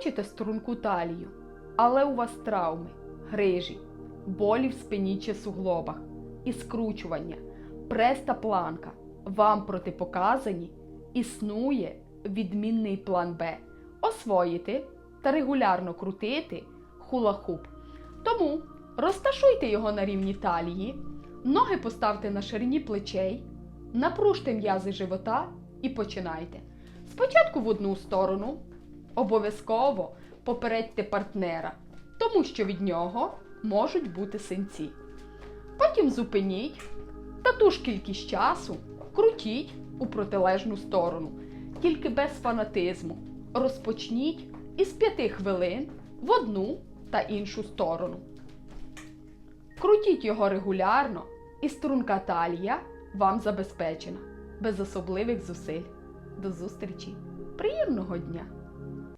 Хочете струнку талію, але у вас травми, грижі, болі в спині чи суглобах і скручування, прес та планка. Вам протипоказані існує відмінний план Б освоїти та регулярно крутити хула-хуп. Тому розташуйте його на рівні талії, ноги поставте на ширині плечей, напружте м'язи живота і починайте. Спочатку в одну сторону, обов'язково попередьте партнера, тому що від нього можуть бути синці. Потім зупиніть та ту ж кількість часу крутіть у протилежну сторону, тільки без фанатизму. Розпочніть із 5 хвилин в одну та іншу сторону. Крутіть його регулярно, і струнка талія вам забезпечена, без особливих зусиль. До зустрічі! Приємного дня!